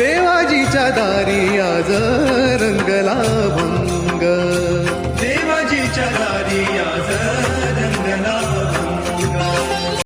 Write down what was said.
देवाजीच्या दारी आज रंगला